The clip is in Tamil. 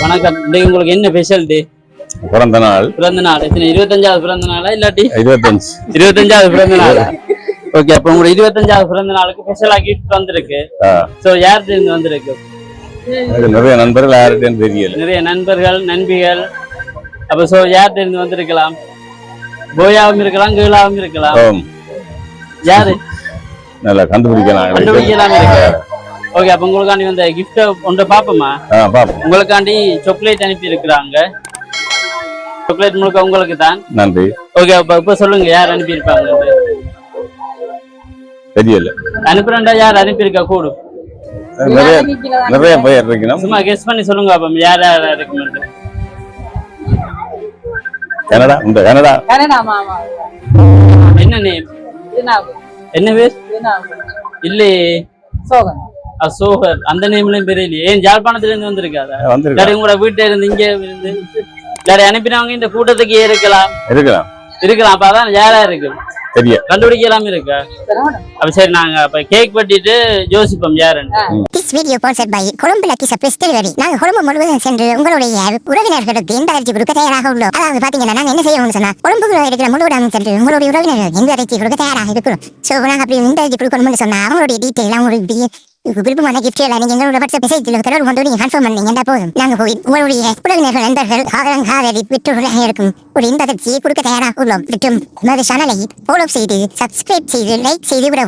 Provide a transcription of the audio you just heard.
வணக்கம். உங்களுக்கு என்ன ஸ்பெஷல் டே பிறந்த நாள் பிறந்த நாள் எத்தனை? இருபத்தஞ்சாவது பிறந்த நாளா இல்லாட்டி? இருபத்தஞ்சு. இருபத்தஞ்சாவது பிறந்த நாளா ஓகே அப்ப உங்களோட இருபத்தஞ்சாவது பிறந்த நாளுக்கு ஸ்பெஷலா கிஃப்ட் வந்திருக்கு. சோ யார்கிட்ட இருந்து வந்திருக்கு? நிறைய நண்பர்கள் யார்கிட்டயும் தெரியல. நிறைய நண்பர்கள் நண்பிகள். அப்ப சோ யார்கிட்ட இருந்து வந்திருக்கலாம்? போயாவும் இருக்கலாம் கீழாவும் இருக்கலாம். யாரு? நல்லா கண்டுபிடிக்கலாம். கண்டுபிடிக்கலாம் இருக்கு ஓகே அப்ப உங்களுக்காண்டி வந்த கிஃப்ட் ஒன்றை பாப்போமா உங்களுக்காண்டி சாக்லேட் அனுப்பி இருக்கிறாங்க சாக்லேட் முழுக்க உங்களுக்கு தான். நன்றி. ஓகே அப்ப இப்ப சொல்லுங்க யார் அனுப்பியிருப்பாங்க தெரியல. அனுப்புறேன்டா யார் அனுப்பியிருக்கா? கூடு. நிறைய நிறைய பேர் இருக்கணும் சும்மா கெஸ் பண்ணி சொல்லுங்க அப்ப யார் யார் இருக்குன்னு கனடா இந்த கனடா. கனடா மாமா. என்ன நேம் என்ன பேர்? இல்லையே. சோகன். அசோகர் அந்த நேம்லயும் பேர் இல்லையே. ஏன் ஜாழ்ப்பாணத்துல இருந்து வந்திருக்காதா வந்திருக்கா இல்லாட்டி உங்களோட வீட்டுல இருந்து இங்க இருந்து இல்லாட்டி அனுப்பினவங்க இந்த கூட்டத்துக்கு இருக்கலாம்? இருக்கலாம். இருக்கலாம். அப்ப அதான் யாரா இருக்கு? தெரிய கண்டுபிடிக்கலாம் இருக்கா? அப்ப சரி நாங்க அப்ப கேக் வெட்டிட்டு யோசிப்போம் யாருன்னு. This video sponsored by Colombo lucky surprise delivery நாங்க கொழும்பு முழுவதும் சென்று உங்களுடைய உறவினர்களுக்கு இந்த அரிசி கொடுக்க தயாராக உள்ளோம்? அதாவது பாத்தீங்கன்னா நாங்க என்ன செய்யணும்னு சொன்னா கொழும்புக்குள்ள இருக்கிற முழுவதும் சென்று உங்களுடைய உறவினர்களுக்கு இந்த அரிசி கொடுக்க தயாராக இருக்கிறோம்? சோ நாங்க அப்படி இந்த அரிசி கொடுக்கணும்னு சொன்னா அவங்களுடைய டீட்டெயில் அவங்களுடைய விருப்பமான கிஃப்ட் எல்லாம் எங்களோட வாட்ஸ்அப் மெசேஜ்ல தொடர்பு கொண்டு கன்ஃபார்ம் பண்ணீங்கன்னா போதும். நாங்க போய் உங்களுடைய உறவினர்கள் நண்பர்கள் இருக்கும். ஒரு இந்த கொடுக்க தயாராக உள்ளோம். மற்றும் எமது சேனலை ஃபாலோ செய்து சப்ஸ்கிரைப் செய்து லைக் செய்து விடவும்.